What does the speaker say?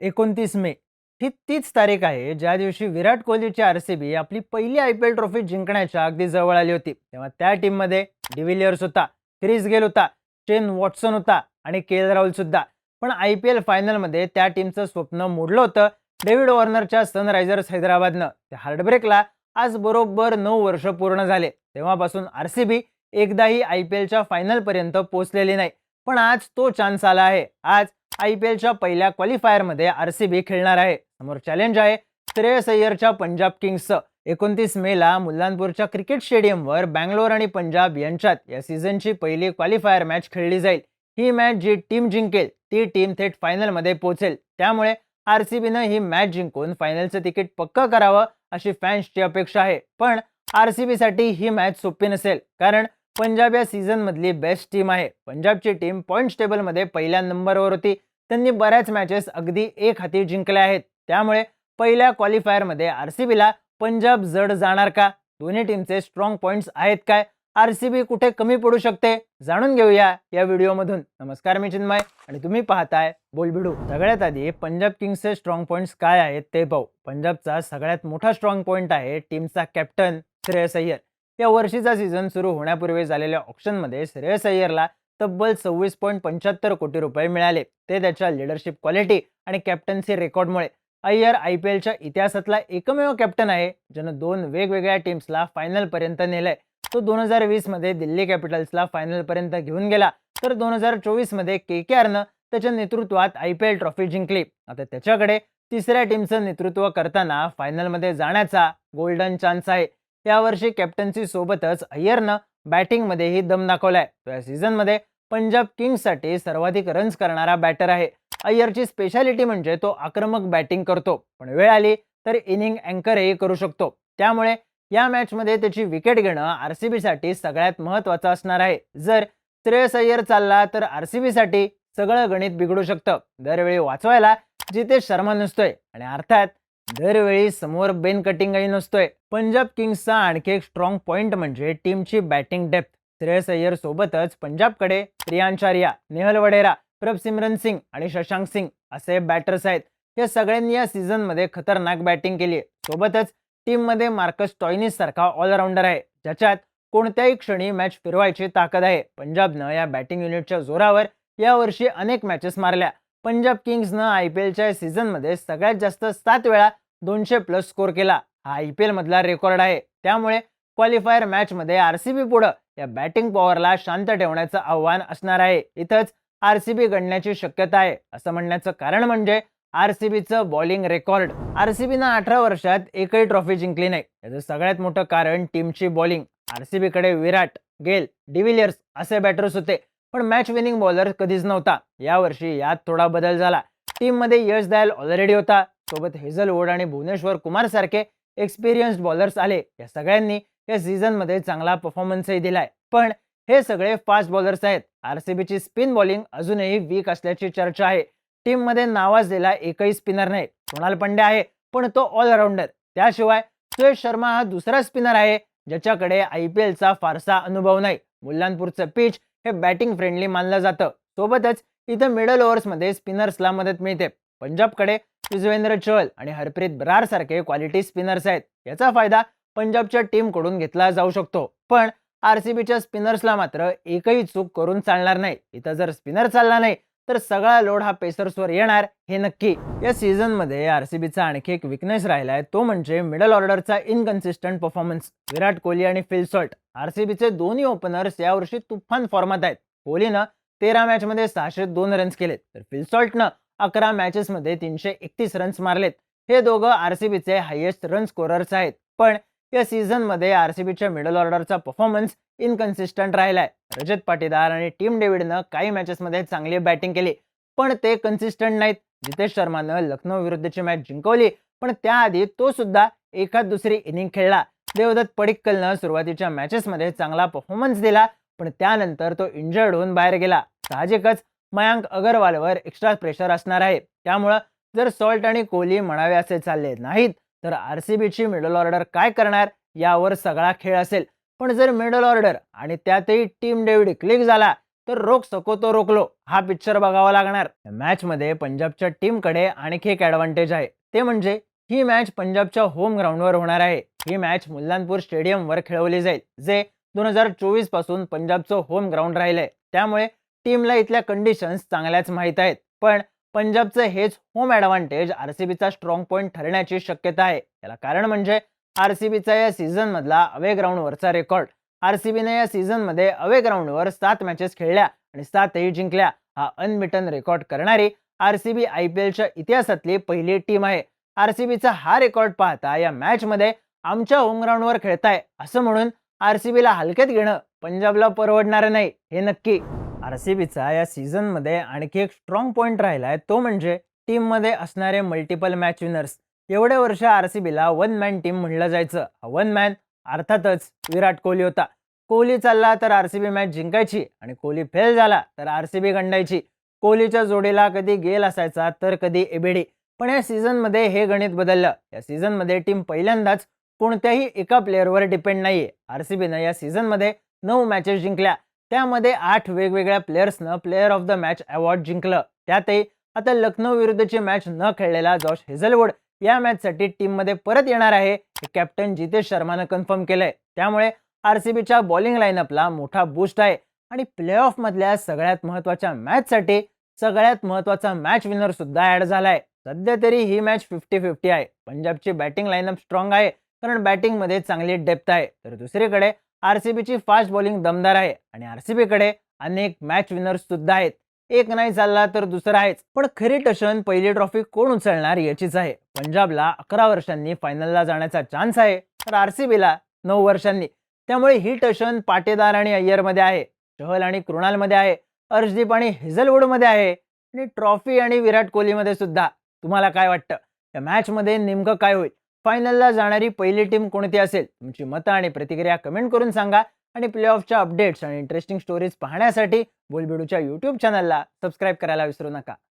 एकोणतीस मे. ही तीच तारीख आहे ज्या दिवशी विराट कोहलीची आर सी बी आपली पहिली आय पी एल ट्रॉफी जिंकण्याच्या अगदी जवळ आली होती. तेव्हा त्या टीममध्ये डिव्हिलियर्स होता क्रिस गेल होता शेन वॉटसन होता आणि के एल राहुल सुद्धा. पण आय पी एल फायनलमध्ये त्या टीमचं स्वप्न मोडलं होतं डेव्हिड वॉर्नरच्या सनरायझर्स हैदराबादनं. त्या हार्डब्रेकला आज बरोबर नऊ वर्ष पूर्ण झाले. तेव्हापासून आर सी बी एकदाही आय पी एलच्या फायनलपर्यंत पोहोचलेली नाही. पण आज तो चान्स आला आहे. आज आय पी एलच्या पहिल्या क्वालिफायरमध्ये आर सी बी खेळणार आहे. समोर चॅलेंज आहे. श्रेयस अय्यरच्या पंजाब किंग्सचं एकोणतीस मेला मुल्लानपूरच्या क्रिकेट स्टेडियमवर बँगलोर आणि पंजाब यांच्यात या सीझनची पहिली क्वालिफायर मॅच खेळली जाईल. ही मॅच जी टीम जिंकेल ती टीम थेट फायनलमध्ये पोहोचेल. त्यामुळे आर सी बीनं ही मॅच जिंकून फायनलचं तिकीट पक्क करावं अशी फॅन्सची अपेक्षा आहे. पण आर सी बीसाठी ही मॅच सोपी नसेल कारण पंजाब या सीझनमधली बेस्ट टीम आहे. पंजाबची टीम पॉईंट्स टेबलमध्ये पहिल्या नंबरवर होती. त्यांनी बऱ्याच मॅचेस अगदी एक हाती जिंकल्या आहेत. त्यामुळे पहिल्या क्वालिफायरमध्ये आर सी बीला पंजाब जड जाणार का? दोन्ही टीमचे स्ट्रॉंग पॉईंट्स आहेत काय? आर सी बी कुठे कमी पडू शकते? जाणून घेऊया या व्हिडिओमधून. नमस्कार मी चिन्मय आणि तुम्ही पाहताय बोलबिडू. सगळ्यात आधी पंजाब किंग्सचे स्ट्रॉंग पॉईंट्स काय आहेत ते पाहू. पंजाबचा सगळ्यात मोठा स्ट्रॉंग पॉईंट आहे टीमचा कॅप्टन श्रेयस अय्यर. या वर्षीचा सीझन सुरू होण्यापूर्वी झालेल्या ऑप्शनमध्ये श्रेयस अय्यरला तब्बल सव्वीस पॉईंट पंच्याहत्तर कोटी रुपये मिळाले. ते त्याच्या लिडरशिप क्वालिटी आणि कॅप्टन्सी रेकॉर्डमुळे अय्यर आय पी एलच्या इतिहासातला एकमेव कॅप्टन आहे ज्यानं दोन वेगवेगळ्या टीम्सला फायनलपर्यंत नेलंय. तो दोन हजार वीसमध्ये दिल्ली कॅपिटल्सला फायनलपर्यंत घेऊन गेला. तर दोन हजार चोवीसमध्ये के के आरनं त्याच्या नेतृत्वात आय पी एल ट्रॉफी जिंकली. आता त्याच्याकडे तिसऱ्या टीमचं नेतृत्व करताना फायनलमध्ये जाण्याचा गोल्डन चान्स आहे. यावर्षी कॅप्टन्सी सोबतच अय्यरनं बॅटिंगमध्येही दम दाखवलाय. तो या सीझनमध्ये पंजाब किंग्ससाठी सर्वाधिक रन्स करणारा बॅटर आहे. अय्यरची स्पेशालिटी म्हणजे तो आक्रमक बॅटिंग करतो. पण वेळ आली तर इनिंग अँकरही करू शकतो. त्यामुळे या मॅचमध्ये त्याची विकेट घेणं आर सी बीसाठी सगळ्यात महत्त्वाचं असणार आहे. जर श्रेयस अय्यर चालला तर आर सी बीसाठी सगळं गणित बिघडू शकतं. दरवेळी वाचवायला जिथे शर्मा नसतोय. आणि अर्थात दरवेळी समोर बेन कटिंगही नसतोय. पंजाब किंग्सचा आणखी एक स्ट्रॉंग पॉइंट म्हणजे टीमची बॅटिंग डेप्थ श्रेयस अय्यर सोबतच पंजाबकडे प्रियांचार्या नेहल वडेरा प्रभसिमरन सिंग आणि शशांक सिंग असे बॅटर्स आहेत. या सगळ्यांनी या सीझनमध्ये खतरनाक बॅटिंग केली सोबतच सोबतच टीममध्ये मार्कस टॉयनिस सारखा ऑलराऊंडर आहे. ज्याच्यात कोणत्याही क्षणी मॅच फिरवायची ताकद आहे. पंजाबनं या बॅटिंग युनिटच्या जोरावर यावर्षी अनेक मॅचेस मारल्या. पंजाब किंग्सनं आय पी एलच्या सीझनमध्ये सगळ्यात जास्त सात वेळा दोनशे प्लस स्कोर केला. हा आय पी एलमधला रेकॉर्ड आहे. त्यामुळे क्वालिफायर मॅचमध्ये आर सी बी पुढं या बॅटिंग पॉवरला शांत ठेवण्याचं आव्हान असणार आहे. इथंच आर सी बी गणण्याची शक्यता आहे. असं म्हणण्याचं कारण म्हणजे आर सी बीचं बॉलिंग रेकॉर्ड. आर सी बीनं अठरा वर्षात एकही ट्रॉफी जिंकली नाही. याचं सगळ्यात मोठं कारण टीमची बॉलिंग. आर सी बीकडे विराट गेल डिव्हिलियर्स असे बॅटर्स होते. पण मॅच विनिंग बॉलर कधीच नव्हता. यावर्षी यात थोडा बदल झाला. टीममध्ये यश दयाल ऑलरेडी होता. सोबत हेझलवूड आणि भुवनेश्वर कुमार सारखे एक्सपिरियन्स्ड बॉलर्स आले. या सगळ्यांनी या सीझनमध्ये चांगला परफॉर्मन्सही दिलाय. पण हे सगळे फास्ट बॉलर्स आहेत. आर सी स्पिन बॉलिंग अजूनही वीक असल्याची चर्चा आहे. टीममध्ये नावाजलेला एकही स्पिनर नाही. सोणाल पंड्या आहे पण तो ऑलराऊंडर त्याशिवाय सुयश शर्मा हा दुसरा स्पिनर आहे ज्याच्याकडे आय पी एलचा फारसा अनुभव नाही. मुल्लानपूरचं पिच हे बॅटिंग फ्रेंडली मानलं जातं. सोबतच इथं मिडल ओव्हर्समध्ये स्पिनर्सला मदत मिळते. पंजाबकडे युजवेंद्र चहल आणि हरप्रीत बरार सारखे क्वालिटी स्पिनर्स आहेत. याचा फायदा पंजाबच्या टीमकडून घेतला जाऊ शकतो. पण आर सी बीच्या स्पिनर्सला मात्र एकही चूक करून चालणार नाही. इथं जर स्पिनर चालला नाही तर सगळा लोड हा पेसर्सवर येणार हे नक्की. या सीझनमध्ये आर सी बीचा आणखी एक विकनेस राहिलाय तो म्हणजे मिडल ऑर्डरचा इनकन्सिस्टंट परफॉर्मन्स विराट कोहली आणि फिल सॉल्ट आर सी बीचे दोन्ही ओपनर्स यावर्षी तुफान फॉर्मात आहेत. कोहलीनं तेरा मॅचमध्ये सहाशे दोन रन्स केलेत. तर फिलसॉल्टनं अकरा मॅचेसमध्ये तीनशे एकतीस रन्स मारलेत. हे दोघं आर सी बीचे हायेस्ट रन स्कोरर्स आहेत. पण या सीझनमध्ये आर सी बीच्या मिडल ऑर्डरचा परफॉर्मन्स इनकन्सिस्टंट राहिलाय. रजत पाटीदार आणि टीम डेव्हिडनं काही मॅचेसमध्ये चांगली बॅटिंग केली पण ते कन्सिस्टंट नाहीत. जितेश शर्मानं लखनौ विरुद्धची मॅच जिंकवली पण त्याआधी तो सुद्धा एखाद दुसरी इनिंग खेळला. देवदत्त पडिक्कलनं सुरुवातीच्या मॅचेसमध्ये चांगला परफॉर्मन्स दिला पण त्यानंतर तो इंजर्ड होऊन बाहेर गेला. साहजिकच मयांक अगरवालवर एक्स्ट्रा प्रेशर असणार आहे. त्यामुळं जर सॉल्ट आणि कोहली म्हणावे असे चालले नाहीत तर आर सी बीची मिडल ऑर्डर काय करणार यावर सगळा खेळ असेल. पण जर मिडल ऑर्डर आणि त्यातही टीम डेव्हिड क्लिक झाला तर रोक सको तो रोकलो हा पिक्चर बघावा लागणार. मॅचमध्ये पंजाबच्या टीमकडे आणखी एक ॲडव्हान्टेज आहे. ते म्हणजे ही मॅच पंजाबच्या होम ग्राउंडवर होणार आहे. ही मॅच मुल्लानपूर स्टेडियमवर खेळवली जाईल जे दोन हजार चोवीसपासून पंजाबचं होम ग्राउंड राहिलंय. त्यामुळे टीमला इथल्या कंडिशन्स चांगल्याच माहीत आहेत. पण पंजाबचं हेच होम ॲडव्हान्टेज आर सी बीचा स्ट्रॉंग पॉईंट ठरण्याची शक्यता आहे. याला कारण म्हणजे आर सी बीचा या सीझनमधला अवे ग्राउंडवरचा रेकॉर्ड आर सी बीने या सीझनमध्ये अवे ग्राउंडवर सात मॅचेस खेळल्या आणि सातही जिंकल्या. हा अनबिटन रेकॉर्ड करणारी R C B I P एलच्या इतिहासातली पहिली टीम आहे. आर सी बीचा हा रेकॉर्ड पाहता या मॅचमध्ये आमच्या होम ग्राउंडवर खेळताय असं म्हणून आर सी बीला हलक्यात घेणं पंजाबला परवडणार नाही हे नक्की. आर सी बीचा या सीझनमध्ये आणखी एक स्ट्रॉंग पॉईंट राहिलाय तो म्हणजे टीममध्ये असणारे मल्टिपल मॅच विनर्स एवढे वर्ष आर सी बीला वन मॅन टीम म्हणलं जायचं. वन मॅन अर्थातच विराट कोहली होता. कोहली चालला तर आर सी बी मॅच जिंकायची आणि कोहली फेल झाला तर आर सी बी गंडायची. कोहलीच्या जोडीला कधी गेल असायचा तर कधी एबीडी. पण या सीझनमध्ये हे गणित बदललं. या सीझनमध्ये टीम पहिल्यांदाच कोणत्याही एका प्लेअरवर डिपेंड नाहीये. आर सी बीनं या सीझनमध्ये नऊ मॅचेस जिंकल्या. त्यामध्ये आठ वेगवेगळ्या प्लेयर्सनं player of the match award जिंकलं. त्यातही आता लखनौ विरुद्धची मॅच न खेळलेला जॉश हेझलवूड या मॅचसाठी टीममध्ये परत येणार आहे हे कॅप्टन जितेश शर्मानं कन्फर्म केलंय. त्यामुळे आर सी बीच्या बॉलिंग लाईनअपला मोठा बूस्ट आहे. आणि प्लेऑफमधल्या सगळ्यात महत्त्वाच्या मॅचसाठी सगळ्यात महत्त्वाचा मॅच विनर सुद्धा ऍड झालाय. सध्या तरी ही मॅच फिफ्टी फिफ्टी आहे. पंजाबची बॅटिंग लाईनअप स्ट्रॉंग आहे कारण बॅटिंगमध्ये चांगली डेप्थ आहे. तर दुसरीकडे आर सी बीची फास्ट बॉलिंग दमदार आहे आणि आर सी बीकडे अनेक मॅच विनर्स सुद्धा आहेत. एक नाही चालला तर दुसरा आहेच. पण खरी टशन पहिली ट्रॉफी कोण उचलणार याचीच आहे. पंजाबला अकरा वर्षांनी फायनलला जाण्याचा चान्स आहे. तर आर सी बीला नऊ वर्षांनी. त्यामुळे ही टशन पाटेदार आणि अय्यरमध्ये आहे. चहल आणि कृणालमध्ये आहे. अर्शदीप आणि हेझलवूडमध्ये आहे. आणि ट्रॉफी आणि विराट कोहलीमध्ये सुद्धा. तुम्हाला काय वाटतं? या मॅचमध्ये नेमकं काय होईल? फायनलला जाणारी पहिली टीम कोणती असेल? तुमची मतं आणि प्रतिक्रिया कमेंट करून सांगा आणि प्लेऑफच्या अपडेट्स आणि इंटरेस्टिंग स्टोरीज पाहण्यासाठी बोलबिडूच्या यूट्यूब चॅनलला सबस्क्राईब करायला विसरू नका.